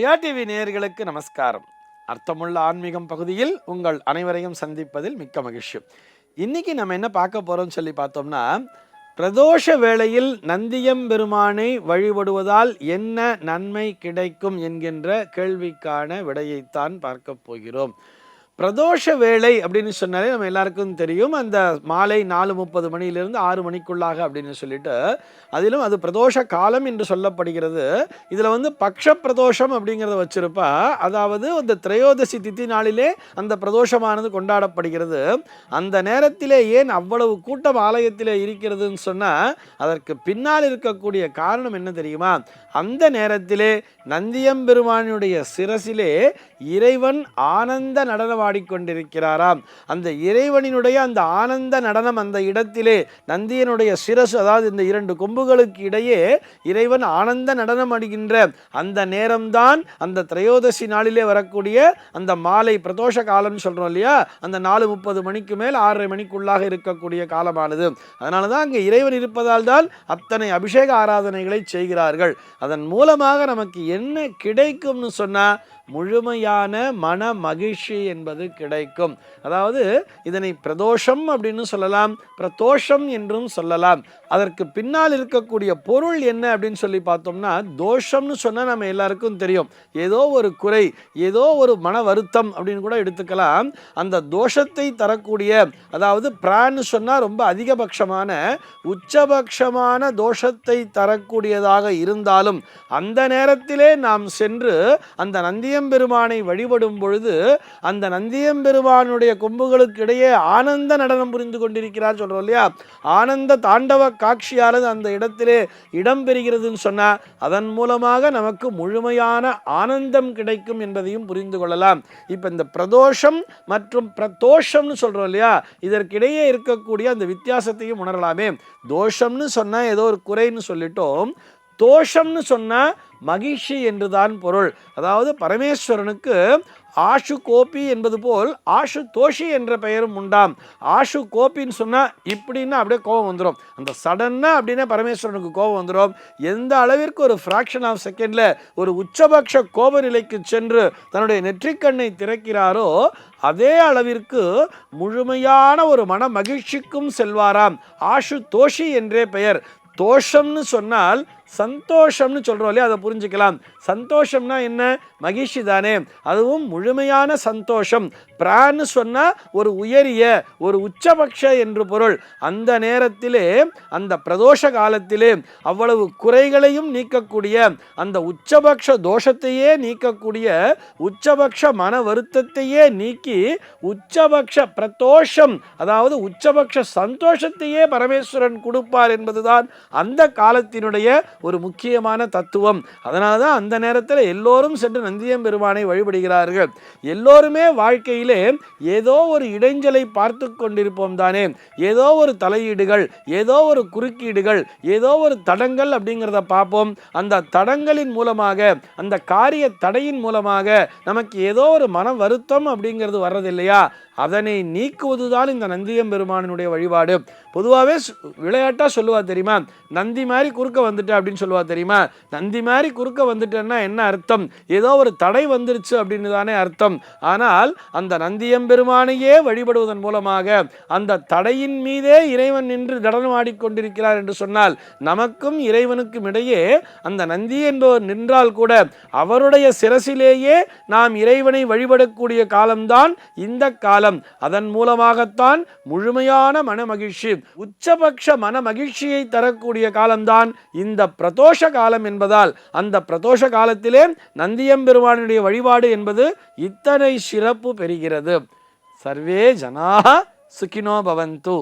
TV நேயர்களுக்கு நமஸ்காரம். அர்த்தமுள்ள ஆன்மீகம் பகுதியில் உங்கள் அனைவரையும் சந்திப்பதில் மிக்க மகிழ்ச்சி. இன்னைக்கு நம்ம என்ன பார்க்க போறோம்னு சொல்லி பார்த்தோம்னா பிரதோஷ வேளையில் நந்தியம் பெருமானை வழிபடுவதால் என்ன நன்மை கிடைக்கும் என்கின்ற கேள்விக்கான விடையைத்தான் பார்க்க போகிறோம். பிரதோஷ வேலை அப்படின்னு சொன்னாலே நம்ம எல்லாருக்கும் தெரியும். அந்த மாலை நாலு முப்பது மணியிலிருந்து ஆறு மணிக்குள்ளாக அப்படின்னு சொல்லிட்டு அதிலும் அது பிரதோஷ காலம் என்று சொல்லப்படுகிறது. இதில் வந்து பக்ஷ பிரதோஷம் அப்படிங்கிறத வச்சிருப்பா. அதாவது அந்த திரையோதசி தித்தி நாளிலே அந்த பிரதோஷமானது கொண்டாடப்படுகிறது. அந்த நேரத்திலே ஏன் அவ்வளவு கூட்டம் ஆலயத்திலே இருக்கிறதுன்னு சொன்னால் அதற்கு பின்னால் இருக்கக்கூடிய காரணம் என்ன தெரியுமா? அந்த நேரத்திலே நந்தியம்பெருமானுடைய சிரசிலே இறைவன் ஆனந்த நடனமாடிக்கொண்டிருக்கிறாராம் அந்த இறைவனினுடைய அந்த ஆனந்த நடனம் அந்த இடத்திலே நந்தியனுடைய சிரசு அதாவது இந்த இரண்டு கொம்புகளுக்கு இடையே இறைவன் ஆனந்த நடனம் அடிக்கின்ற அந்த நேரம்தான் அந்த திரையோதசி நாளிலே வரக்கூடிய அந்த மாலை பிரதோஷ காலம்னு சொல்கிறோம் இல்லையா? அந்த நாலு முப்பது மணிக்கு மேல் ஆறரை மணிக்குள்ளாக இருக்கக்கூடிய காலமானது. அதனால தான் அங்கே இறைவன் இருப்பதால் தான் அத்தனை அபிஷேக ஆராதனைகளை செய்கிறார்கள். அதன் மூலமாக நமக்கு என்ன கிடைக்கும்னு சொன்னால் முழுமையான மன மகிழ்ச்சி என்பது கிடைக்கும். அதாவது இதனை பிரதோஷம் அப்படின்னு சொல்லலாம் பிரதோஷம் என்றும் சொல்லலாம். அதற்கு பின்னால் இருக்கக்கூடிய பொருள் என்ன அப்படின்னு சொல்லி பார்த்தோம்னா தோஷம்னு சொன்னால் நம்ம எல்லாருக்கும் தெரியும். ஏதோ ஒரு குறை ஏதோ ஒரு மன வருத்தம் அப்படின்னு கூட எடுத்துக்கலாம். அந்த தோஷத்தை தரக்கூடிய அதாவது பிரான்னு சொன்னால் ரொம்ப அதிகபட்சமான உச்சபட்சமான தோஷத்தை தரக்கூடியதாக இருந்தாலும் அந்த நேரத்திலே நாம் சென்று அந்த நந்தியம்பெருமானை வழிபடும் பொழுது அந்த நந்தியம்பெருமானுடைய கொம்புகளுக்கு இடையே ஆனந்த நடனம் புரிந்து கொண்டிருக்கிறார் சொல்கிறோம் இல்லையா? ஆனந்த தாண்டவ காட்சியானது அந்த இடத்திலே இடம்பெறுகிறதுன்னு சொன்னால் அதன் மூலமாக நமக்கு முழுமையான ஆனந்தம் கிடைக்கும் என்பதையும் புரிந்து கொள்ளலாம். இப்போ இந்த பிரதோஷம் மற்றும் பிரதோஷம்னு சொல்கிறோம் இல்லையா? இதற்கிடையே இருக்கக்கூடிய அந்த வித்தியாசத்தையும் உணரலாமே. தோஷம்னு சொன்னால் ஏதோ ஒரு குறைன்னு சொல்லிட்டோம். தோஷம்னு சொன்னால் மகிழ்ச்சி என்றுதான் பொருள். அதாவது பரமேஸ்வரனுக்கு ஆஷு கோபி என்பது போல் ஆஷு தோஷி என்ற பெயரும் உண்டாம். ஆஷு கோபின்னு சொன்னால் இப்படின்னா அப்படியே கோபம் வந்துடும் அந்த சடன்னாக அப்படின்னா பரமேஸ்வரனுக்கு கோபம் வந்துடும் எந்த அளவிற்கு ஒரு ஃப்ராக்ஷன் ஆஃப் செகண்டில் ஒரு உச்சபட்ச கோப நிலைக்கு சென்று தன்னுடைய நெற்றிக்கண்ணை திறக்கிறாரோ அதே அளவிற்கு முழுமையான ஒரு மன மகிழ்ச்சிக்கும் செல்வாராம். ஆஷு தோஷி என்றே பெயர். தோஷம்னு சொன்னால் சந்தோஷம்னு சொல்கிறோம் இல்லையா? அதை புரிஞ்சுக்கலாம். சந்தோஷம்னா என்ன? மகிழ்ச்சி தானே. அதுவும் முழுமையான சந்தோஷம். பிரான்னு சொன்னால் ஒரு உயரிய ஒரு உச்சபக்ஷ என்று பொருள். அந்த நேரத்திலே அந்த பிரதோஷ காலத்திலே அவ்வளவு குறைகளையும் நீக்கக்கூடிய அந்த உச்சபக்ஷ தோஷத்தையே நீக்கக்கூடிய உச்சபக்ஷ மன வருத்தத்தையே நீக்கி உச்சபக்ஷ பிரதோஷம் அதாவது உச்சபக்ஷ சந்தோஷத்தையே பரமேஸ்வரன் கொடுப்பார் என்பதுதான் அந்த காலத்தினுடைய ஒரு முக்கியமான தத்துவம். அதனால தான் அந்த நேரத்தில் எல்லோரும் சென்று நந்தியம் பெருமானை வழிபடுகிறார்கள். எல்லோருமே வாழ்க்கையிலே ஏதோ ஒரு இடைஞ்சலை பார்த்து கொண்டிருப்போம் தானே. ஏதோ ஒரு தலையீடுகள் ஏதோ ஒரு குறுக்கீடுகள் ஏதோ ஒரு தடங்கள் அப்படிங்கிறத பார்ப்போம். அந்த தடங்களின் மூலமாக அந்த காரிய தடையின் மூலமாக நமக்கு ஏதோ ஒரு மன வருத்தம் அப்படிங்கிறது வர்றதில்லையா? அதனை நீக்குவதுதான் இந்த நந்தியம் பெருமானினுடைய வழிபாடு. பொதுவாகவே விளையாட்டாக சொல்லுவா தெரியுமா? நந்தி மாதிரி குறுக்க வந்துட்டேன் அப்படின்னு சொல்லுவா தெரியுமா? நந்தி மாதிரி குறுக்க வந்துட்டேன்னா என்ன அர்த்தம்? ஏதோ ஒரு தடை வந்துருச்சு அப்படின்னு தானே அர்த்தம். ஆனால் அந்த நந்தியம் பெருமானையே வழிபடுவதன் மூலமாக அந்த தடையின் மீதே இறைவன் நின்று நடனமாடிக்கொண்டிருக்கிறார் என்று சொன்னால் நமக்கும் இறைவனுக்கும் இடையே அந்த நந்தி என்பவர் நின்றால் கூட அவருடைய சிரசிலேயே நாம் இறைவனை வழிபடக்கூடிய காலம்தான் இந்த காலம் அதன் மூலமாகத்தான் முழுமையான மன மகிழ்ச்சி உச்சபட்ச மன மகிழ்ச்சியை தரக்கூடிய காலம்தான் இந்த பிரதோஷ காலம் என்பதால் அந்த பிரதோஷ காலத்திலே நந்தியம்பெருமானுடைய வழிபாடு என்பது இத்தனை சிறப்பு பெறுகிறது. சர்வே ஜனா சுகினோ பவந்து.